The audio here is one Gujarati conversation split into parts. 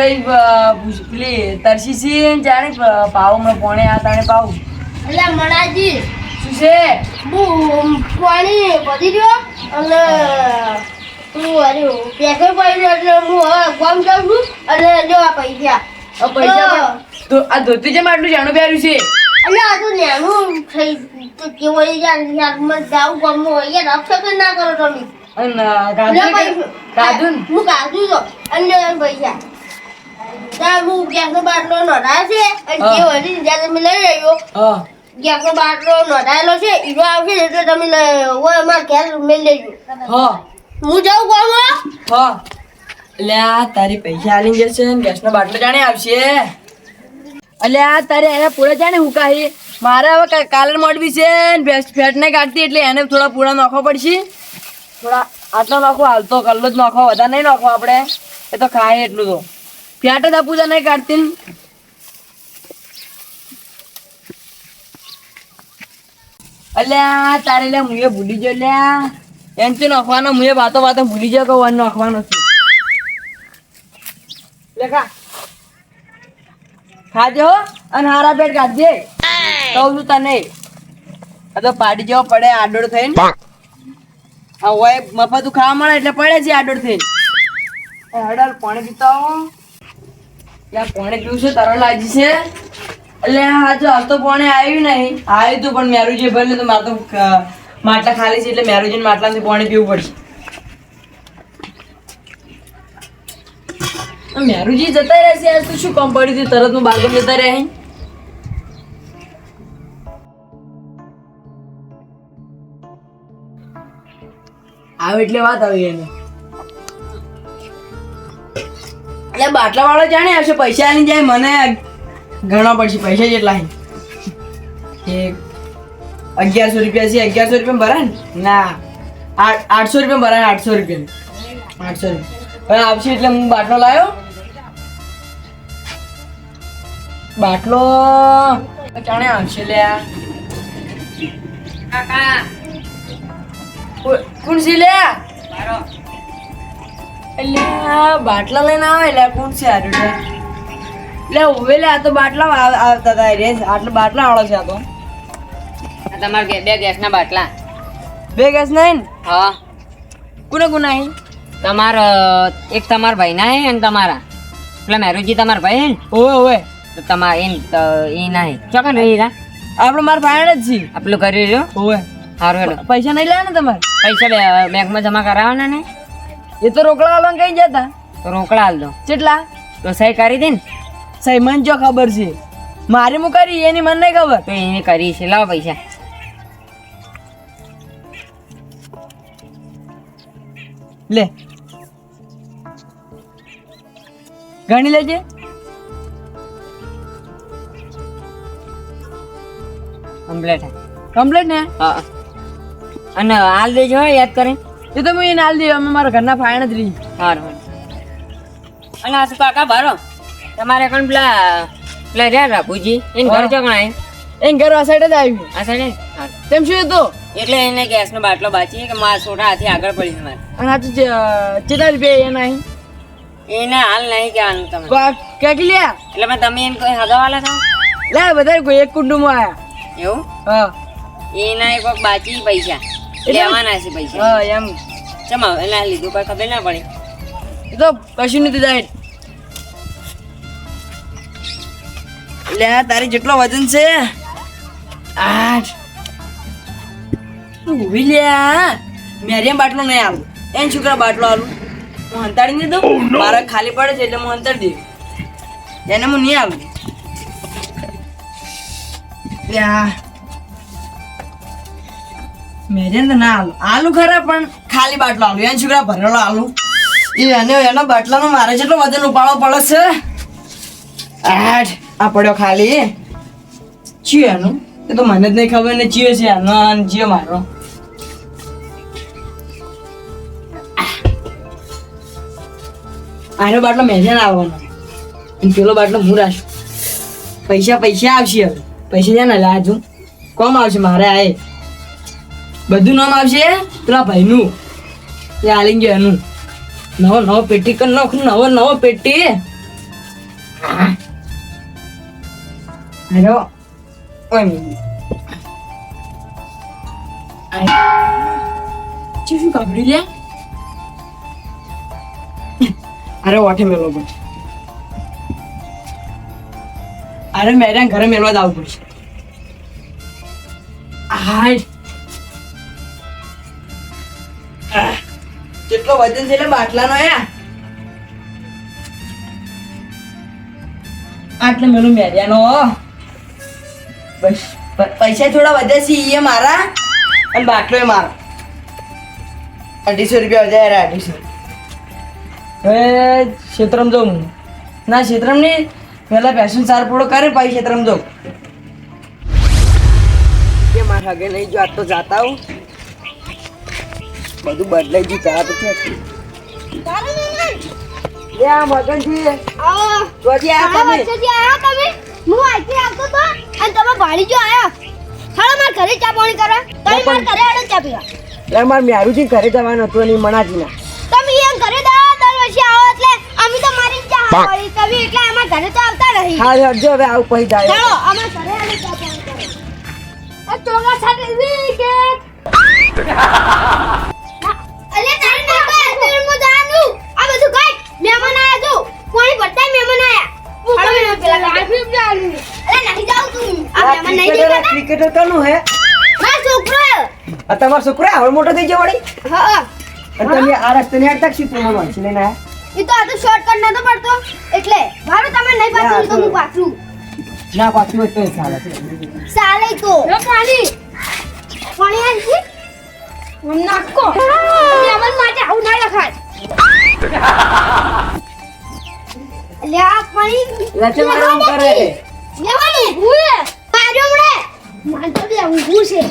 ચોઈ પેલી તરસી છે જાણે પાવ હમણાં પોણે આ તાણે પાવ. એટલે મણાજી શું છે? હું પાણી પડી ગયો. અને તું અરે પેસે પડી ગયો એટલે હું હવે ગામ જાઉં છું. અને જો આ પૈસા. પૈસા તો આ ધોતી જેમ આટલું જાણું પહેર્યું છે. એટલે આ તો નાનું થઈ તો કેવો યાર મને જાઉં ગામમાં હોય યાર અક્ષર ના કરો તમે. અને કાજુ કાજુ હું કાઢું તો અને પૈસા. ત્યાં ગેસનો બાટલો નોંધાયો છે અને જે હા. વળી તમે લઈ રહ્યો ગેસનો બાટલો નોંધાયેલો છે ઈરો આવશે એટલે તમે લઈ- ઘેર મેળ લેજો. હા. હું જાઉં હા? તારી પૈસા આલી જશે ને ગેસનો બાટલો જાણે આવશે. આ તારે એને પૂરા જાણે હુકાહી મારે હવે કાલે મોડવી છે ને ફેટ ફેટને કાઢતી એટલે એને થોડા પૂરા નાખવા પડશે. થોડા આટલો નાખો હાલતો કલ્લો જ નાખો વધારે નહીં નાખો આપણે. એ તો ખાય એટલું તો. જ આપું નહીં કાઢતી અલ્યા તારે લે મુએ ભૂલી ગયો લ્યા તો નાખવાનો મુએ વાતો વાતો ભૂલી ગયો કે વન નાખવાનો છે લે ખાજો અને હારા પેટ કાઢજે કહું છું તને આ તો પાડી જેવો પડે આડોડ થઈને આ હોય મફત ખાવા મળે એટલે પડે છે આડોડ થઈને હડલ હડાલ પાણી પીતા પાણી પીવું છે? તરણ લાગી છે? એટલે હા, જો હાલ તો કોણે આવ્યું નહીં. આવ્યું તું, પણ મેરુજી ભરલે તો મારે તો માટલા ખાલી છે એટલે મેરુજીને માટલાથી પાણી પીવું પડશે. મેરુજી જતા રહેશે આજ તો શું કામ પડી હતી? તરતનું બાળકો જતા રહે આવે એટલે વાત આવી એને. એટલે બાટલા વાળો જાણે આવશે પૈસા આલી જાય મને ગણવા પડશે પૈસા જેટલા એ અગિયારસો રૂપિયા છે અગિયારસો રૂપિયા ભરાય ને? ના આઠ આઠસો રૂપિયા ભરાય આઠસો રૂપિયા. આઠસો રૂપિયા. હવે આવશે એટલે હું બાટલો લાવ્યો બાટલો જાણે આવશે લે કોણ છે લે એટલે બાટલા લઈને આવે એટલે કોણ છે. હારું એટલે લે આ તો બાટલા આવ- આવતા હતા રે. આટલા બાટલા વાળો છે આ તો. તમારે બે ગેસના બાટલા. બે ગેસ નહીં ને? હા. કોને કોને અહીં તમાર એક તમારા ભાઈના હે અને તમારા. પેલા મેરુજી તમારા ભાઈ ને? ઓવે ઓવે. તો તમારા એ એ ના હે. ચોકન રહી રહ્યા આપણે મારા ભાઈ જ છીએ. આપણું કરી રહ્યો. ઓવે. સારું હેલો. પૈસા નહીં લેવાના તમારે? પૈસા બેંકમાં જમા કરાવવાના ને? એ તો રોકડા વાળા કઈ જતા તો રોકડા હાલ દો. કેટલા તો સહી કરી દે ને. સહી મને જો ખબર છે. મારે હું કરી એની મને નહીં ખબર. તો એને કરી છે. લાવ પૈસા. લે. ગણી લેજે. કમ્પ્લેટ. કમ્પ્લેટ ને? હા. અને હાલ દેજો યાદ કરી એ તો હું હાલ દઈએ અમે મારા ઘરના ફાયણ જ રહી. સારું અને આ કાકા ભરો. તમારે કોણ પેલા પેલા રહ્યા રાખુજી એને ઘર હા. ચોકણા એને ઘર આ સાઈડ જ આવ્યું. આ સાઈડ તેમ શું હતું? એટલે એને ગેસનો બાટલો બાચી કે મારા છોટા હાથી આગળ પડી છે મારે. અને આ કેટલા રૂપિયા એના અહીં એને હાલ નહીં કહેવાનું તમે ક્યાંક લ્યા? એટલે મેં તમે એમ કોઈ હગાવાલા છો? લે બધા કોઈ એક કુટુંબમાં આવ્યા એવું? હા. એના એક બાચી પૈસા. લેવાના છે પૈસા. હા એમ. ચમા એના લીધું કોઈ ખબર ના પડી. એ તો કશું નથી જાય લે તારી જેટલો વજન છે. આઠ તું લે મેરિયમ બાટલો નહીં આવું એન છોકરા બાટલો આવું હું હંતાડી નહીં દઉં? મારા ખાલી પડે છે એટલે હું હંતાડી દઉં. એને હું નહીં આવું લ્યા તો ના આલું. આલુ ખરા, પણ ખાલી બાટલો આલુ. એન છોકરા ભરેલો આલુ. એને, એના બાટલાનો મારે જેટલો વજન ઉપાડવો પડે છે. આઠ આ પડ્યો ખાલી. ચિયો એનું. એ તો મને જ નહીં ખબર ને ચિયો છે આનો અને ચિયો મારો. આનો બાટલો મેજે ના આવવાનો. અને પેલો બાટલો હું રાશું પૈસા પૈસા આવશે હવે. પૈસા છે ને, લાજુ. કોમ આવશે મારે આ બધું નામ આવશે? પેલા ભાઈનું. એ આલી ગયો એનું. નવો નવો પેટી કર નાખ, નવો નવો પેટી. હેલો. શું કાપડી લે? અરે વાઠે મેલો પણ અરે મેરા ઘરે મેળવા જ આવવું પડશે. હાય. કેટલો વજન છે એટલે બાટલાનો યા આટલે મેલું મેર્યાનો બસ પૈસા થોડા વધ્યા છે એ મારા. અને બાટલો એ મારો. અઢીસો રૂપિયા વધ્યા યાર, અઢીસો. હવે ક્ષેત્રમ જાઉં ના, ક્ષેત્રમ નહીં. પેલા પેશન સાર પૂરો કરે, પછી ક્ષેત્રમ જાઉં. કે મારા હગે નહીં જો, આજ તો જાતા હું બધું બદલાઈ ગયું તારા તો છે તારું મહેમાન લે આ મગનજી આવો જોજી આ ઘણા તમે વર્ષોથી આયા તમે? હું અહીંથી આવતો તો અને તમે ભાડી જો આયા. હાલો માર ઘરે ચા પાણી કરવા. તમે માર ઘરે આડો ચા પીવા. યાર મારે મ્યારુજી ઘરે જવાનું હતું નહીં મણાજીના. તમે એમ ઘરે દર વર્ષે આવો એટલે અમે તો મારી ચા તમે એટલે અમાર ઘરે તો આવતા નહીં હા હરજો હવે આવું પછી જાય. ચાલો અમાર ઘરે આડો ચા પાણી કરવા. ચોગા સાથે વિકેટ આ મહેમાન નહીં ક્રિકેટર કોનું હે? મારો છોકરો. આ તમારો છોકરો આવડો મોટો થઈ ગયો વળી? હા. તમે આ રસ્તે ને અડતા શું એ તો આ તો શોર્ટકટ નતો પડતો. એટલે મારું તમે નહીં પાછું તો હું પાછું. ના પાછું તો ચાલે. સાલે તો. પાણી પાણી આવી નાખો મહેમાન માટે આવું ના લખાય. લે આ પાણી મારો આમ કરે બે છે.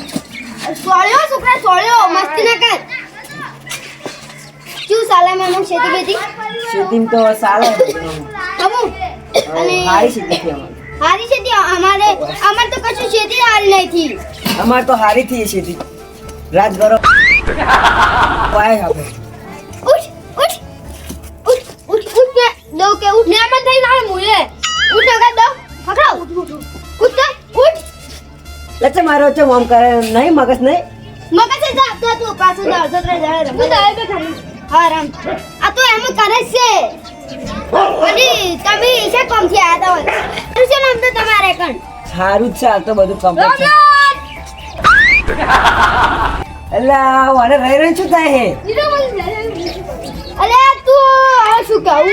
સોળ્યો છોકરા સોળ્યો. મસ્તી ના કર. શું સાલે મને ખેતી બેતી તો ચાલે હમુ અને હારી છે હારી ખેતી અમારે અમારે તો કશું ખેતી હારી નહીં થી અમારે તો હારી થઈ સીધી રાજ કરો પાય આપણે ઉઠ નગર દો પકડો ઉઠ ઉઠ ઉઠ તો ઉઠ લચે મારો છે આમ કરે નહીં, મગજ નહીં? મગજ જ આપતો તું પાછો તો અડધો ત્રણ જણા રમવા જાય બે ખાલી હા રમ આ તો એમ કરે છે. અને તમે છે કોમથી આયા હતા હોય શું નામ તો તમારે કણ સારું છે આ તો બધું કમ્પ્લીટ છે રામનાથ એટલે રહી રહી છું થાય હે. અલે તું શું કહું?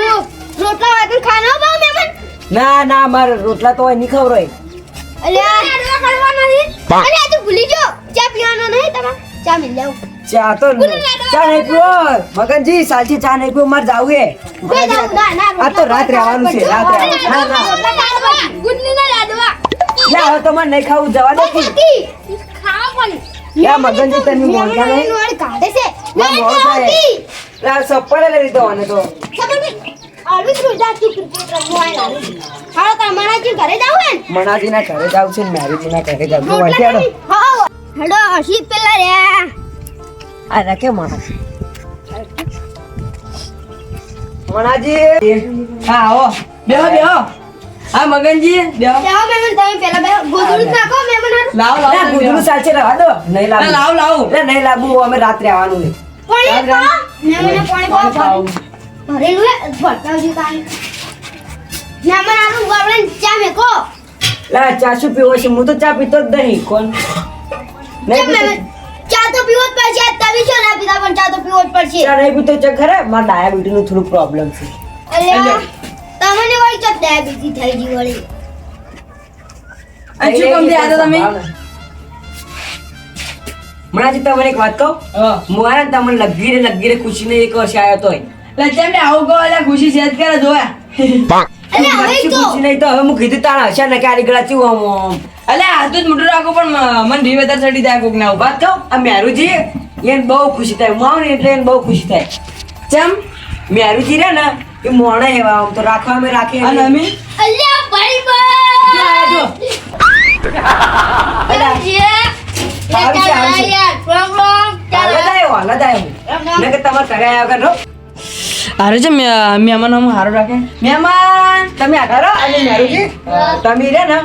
રોટલા વાગન ખાનો બા, મહેમાન? ના ના મારે રોટલા તો હોય નહીં કરવા નથી? અલે તું ભૂલી જો ચા પીવાનો નહીં તમારે? ચા મિલ જાવ ચા તો ચા નહીં પીવો. મગનજી સાચી ચા નહીં પીવો મારે જાવું હે. ના ના આ તો રાત રહેવાનું છે રાત રહેવાનું ના ના. ગુડની ના લાડવા લે હવે તો મને નહીં ખાવું જવા દે કી ખાવા પણ યા મગનજી તને મોઢા નહીં. કાઢે છે. ના. ખાવતી. લે સપ્પડે લઈ મને તો. ખબર નહીં આલુ જ રોજા તું ક્રિકેટ રમવા આયા હાલો તમારા જે ઘરે જાવ ને? મણાજી ના ઘરે જાવ છે મેરીજી ના ઘરે જાવ છું. વાંચી આડો હા હેડો. હસી પેલા રે આ રાખે માણસ મણાજી હા આવો. બેહો બેહો. હા મગનજી બેહો. જાઓ મહેમાન તમે પેલા બે ગોદડું નાખો મહેમાન લાવ લાવ ગુદરું સાચે રહેવા દો નહીં લાવ. લાવ, લાવ. નહીં લાવવું અમે રાત્રે આવવાનું નહીં પાણી પાણી પાણી. ભરેલું હે, ભરતાવજો ના મને આનું ગળાને ચા મેકો. લા ચા શું પીવો છે? હું તો ચા પીતો જ નહીં કોણ? નહીં ચા તો પીવો જ પડશે તમે શું ના પીતા પણ ચા તો પીવો જ પડશે. ચા નહીં પીતો છે ખરે? માર ડાયાબિટીસનું થોડું પ્રોબ્લેમ છે. અલ્યા, તમને વળી ચા ડાયાબિટીસ થઈ ગઈ વળી. અને કમ દે હતા તમે? મણાજી તમને એક વાત કહું? હા. આયા તમને લગીરે લગીરે ખુશીને એક વર્ષ આવ્યો તોય. લચ્ચા આવું કહો એટલે ખુશી સેજ કરે જોયા અને હવે તો. નહીં તો હવે હું કીધું તારા હશે ને કે આની ગળા ચેવું આમ આમ. અલે મોટું રાખો પણ મન મને ચડી જાય કોક ના ઊભા વાત આ મેરુજી એને બહુ ખુશી થાય. હું ને એટલે એને બહુ ખુશી થાય. ચમ મેરુજી રે ને એ મોણે એવા આમ તો રાખવા અમે રાખીએ અને અમે અલ્યા ભાઈ જો. તમારે ઘરે આવ્યા વગર. હારે છે મહેમાન આમ હારો રાખે. મહેમાન તમે આધારો અને મેરુજી તમે રે ને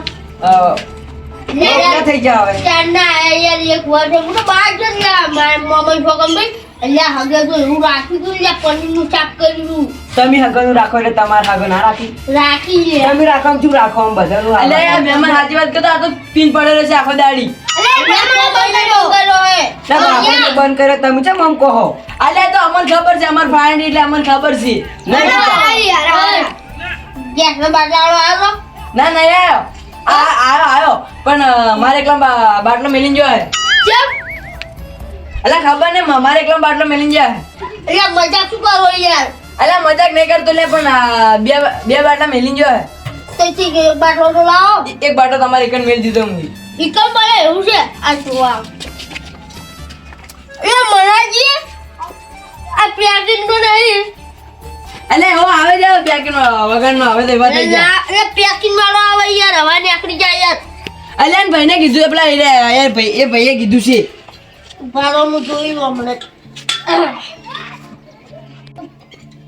થઈ જાવ યાર એક વાર હું તો બહાર જ ગયા મારા મોબાઈલ ફોકમ ભાઈ એટલે હગે તો એવું રાખ્યું તું એટલે પનીરનું શાક કર્યું તમે હગનું રાખો એટલે તમારે હગો ના રાખી. રાખી લે તમે રાખો આમ ચૂપ રાખો આમ બધા એટલે યાર મહેમાન સાચી વાત કરતા આ તો પીન પડેલો છે આખો દાડી. બંધ કર્યો. તમે ચમ આમ કહો? અલ્યા તો અમને ખબર છે અમાર ફ્રેન્ડ એટલે અમને ખબર છે. ના ના. આયો આ આયો આયો પણ મારે એકલા બાટલો મેલીને જો હે. અલા ખબર ને મારે એકલા બાટલો મેલીને જાય એટલે મજા શું કરો યાર? અલા મજાક નહીં કરતો લે પણ બે બે બાટલા મેલી જો તેથી કે બાટલો તો લાવો. એક બાટલો તમારે એકન મેલ દીધો હું. ઈકમ મળે એવું છે? આ જોવા એ મનાજી આ પેકિંગ તો નહીં. અલે હો આવે છે પેકેટ વગર નો આવે તો એવા જા ના, એ પેકિંગ વાળો આવે યાર હવા નીકળી જાય યાર. અલ્યા ને ભાઈને કીધું પેલા એ યાર ભાઈ એ ભાઈએ કીધું છે. ભાડો હું જોયું હમણાં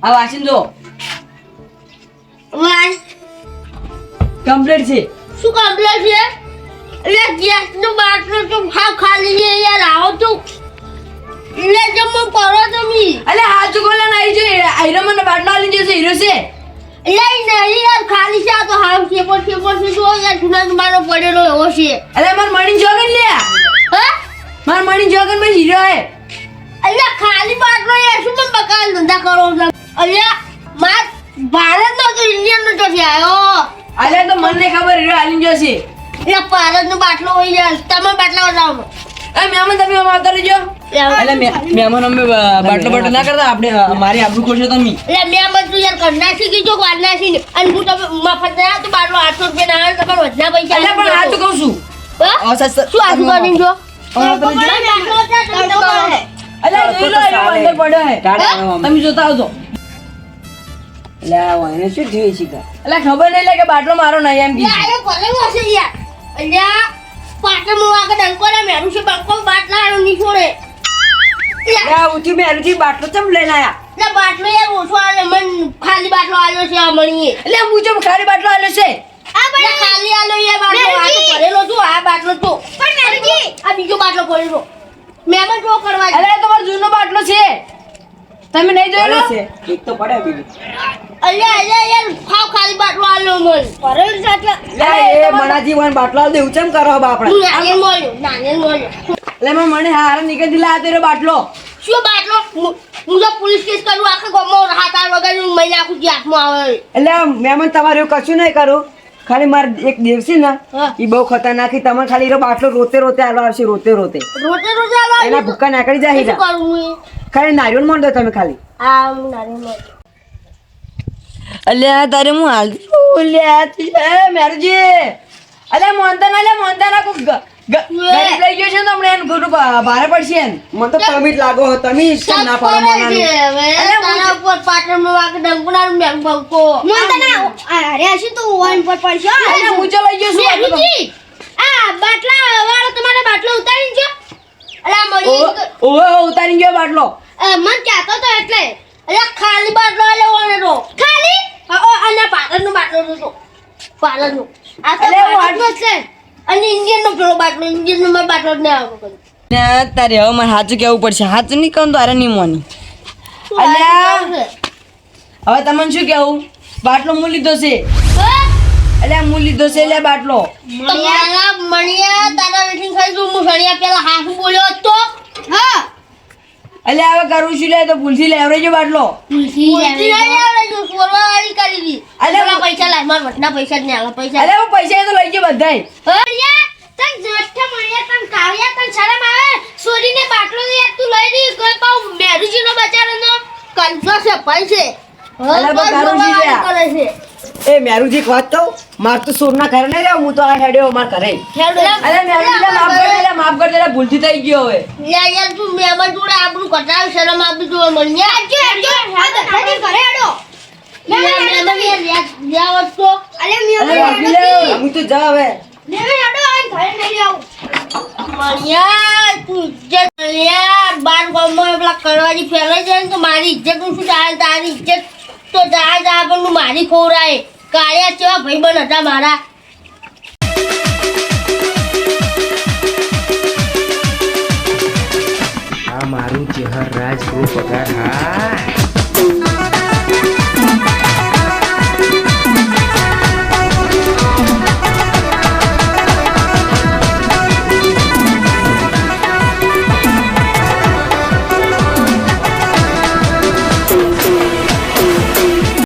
આ વાસીન જો. વાસ. કમ્પ્લીટ છે. શું કમ્પ્લેટ છે? એટલે ગેસ નો બાટલો તો હાવ ખાલી છે યાર આવો તો. એટલે જમો કરો તમે. અલે હાથ ગોલા નાઈ જો આયરો મને બાટલો આલી જશે હીરો છે. એટલે નહીં યાર ખાલી છે આ તો હાવ છે પર છે પર છે જો યાર જુના મારો પડેલો એવો છે. અલે માર મણી જોગન લે. હા? માર મણી જોગનમાં હીરો હે. એટલે ખાલી બાટલો યાર શું બકાલ ધંધા કરો છો? અલ્યા માર ભારત નો તો ઇન્ડિયન નો તો મને ખબર હીરો આલી જશે એટલે ભારત નો બાટલો હોય યાર તમે બાટલા એ મહેમાન તમે મહેમાન અમે બાટલો બાટલો ના કરતા આપણે મારી આબરૂ ખોશો તમે. એટલે મેં તું યાર કરના શીખી જો કરના શીખી અને હું તમે મફત ના તો બાટલો આઠસો રૂપિયા ના આવે તમારે વધના પૈસા પણ આ તો કહું છું. શું જો? જો. તો કરો. હે? તમે જોતા આવજો. એટલે આ વાયને શું જોઈએ છે એટલે ખબર નહીં લે કે બાટલો મારો નહીં એમ કે અરે આયો ભલે હશે યાર. અલ્યા મો આગળ ડંકો ને મેરું છે બંકો બાટલા આણો ની છોડે. લે, ઉઠી મેરુથી બાટલો ચમ લઈને આયા? એટલે બાટલો યાર ઓછો આવે મન ખાલી બાટલો આવ્યો છે આ મણીએ. એટલે હું જેમ ખાલી બાટલો આલ્યો છે? લે, ખાલી આલો યાર બાટલો આ તો ભરેલો છું આ બાટલો તો. પણ મેરુજી. આ બીજો બાટલો ભરેલો. મેમન જો કરવા અરે આ તમારો જૂનો બાટલો છે. તમે નહીં જોયેલો? એક તો પડે બીજું અલ્યા અલ્યા યાર ખાવ ખાલી બાટલો આલો મન. પરલ છે લે એ મણાજી વન બાટલો આલ દેવું ચમ કરો બા આપણે હું નારિયેળ મોલ્યો નાને મોલ્યો લે મને હાર નીકળી દીલા આ તેરો બાટલો. શું બાટલો? હું- હું જો પોલીસ કેસ કરું આખા ગામમાં હાથ વગર મહિના આખું જે હાથમાં આવે. એટલે મેમન તમારે એવું કશું નહીં કરું. ખાલી મારે એક દેવસી ને એ બહુ ખતરનાક તમે તમારે ખાલી બાટલો રોતે રોતે આવશે રોતે રોતે. રોતે રોતે એના ભૂક્કા નાકડી જાય શું. ખાલી નારિયેળ મોન તમે ખાલી. નારિયેળ અલ્યા તારે હું હાલ અલ્યા તું- એ મેરુજી. અલ્યા મોનતા ના અલ્યા મોનતા ના કોક ગ- ગ- ગરીબ લઈ ગયો છે ને તો હમણાં એનું ખોટું ભારે પડશે એને. મને તો તમે જ લાગો હો તમે જ ના પાડો સત્તર છે નું હવે. અરે હું ના અરે આશી તો ઓન પર પડશે અલ્યા હું ચલો ગયો છું આ બાટલા વાળો તમારે બાટલો ઉતારી જો. અલા મરી ઓવે, ઉતારી ગયો બાટલો. મન કહેતો તો એટલે. અરે ખાલી બાટલો લેવાનો તો. ખાલી? અને પાટણનો બાટલો તો. પાટણનો આ તો જ છે. અને ઇન્ડિયનનો પેલો બાટલો ઇન્ડિયનનો મારો બાટલો ને કદી. ને તારે હવે મારે સાચું કેવું પડશે. સાચું નહીં કહું તો તારે નહીં મોની અલ્યા. હવે તમને શું કેવું બાટલો મૂલી લીધો છે? હા? એટલે હું લીધો છે એટલે બાટલો? તમારા મણિયા તારા વેઠીને ખાઈ તું હું પેલા હાથ બોલ્યો હતો. હા. એટલે હવે કરું છું લે તો ભૂલથી લેવરેજો બાટલો. પૈસા લાય મારા વટના પૈસા જ નહીં પૈસા અરે હું પૈસા તો લઈ ગયો બધાય. હરિયા તન જઠ્ઠા મણિયા તન કાવ્યા તન શરમ આવે? સોરીને બાટલો દે યાર તું લઈ દી કોઈ પાઉ મેરુજીનો બચારાનો કંજો છે ભાઈ છે અલે, બસ કારુજી લે. કરે છે. એ મેરુજી એક વાત કહું માર તો સોરના ઘરે નહીં રહ્યો હું તો આ હેડ્યો માર ઘરે. અરે મેં માફ કરી દે માફ કરી દે ભૂલથી થઈ ગયો હવે. યાર યાર તું મેમર જોડે આપણું કટાવ શરમ આપી જોવે ઘરે હેડો. મહેમાન યાર રાખી લે હું તો જા હવે. તું જે બાર ગામમાં પેલા કરવાની ફેલાઈ જાય ને તો મારી ઇજ્જતનું શું ચાલે? તારી ઇજ્જત તો જા જા, પણ મારી ખોરાય. કાળિયા કેવા ભાઈબંધ હતા મારા. મારું ચહેર રાજ પગાર. હા.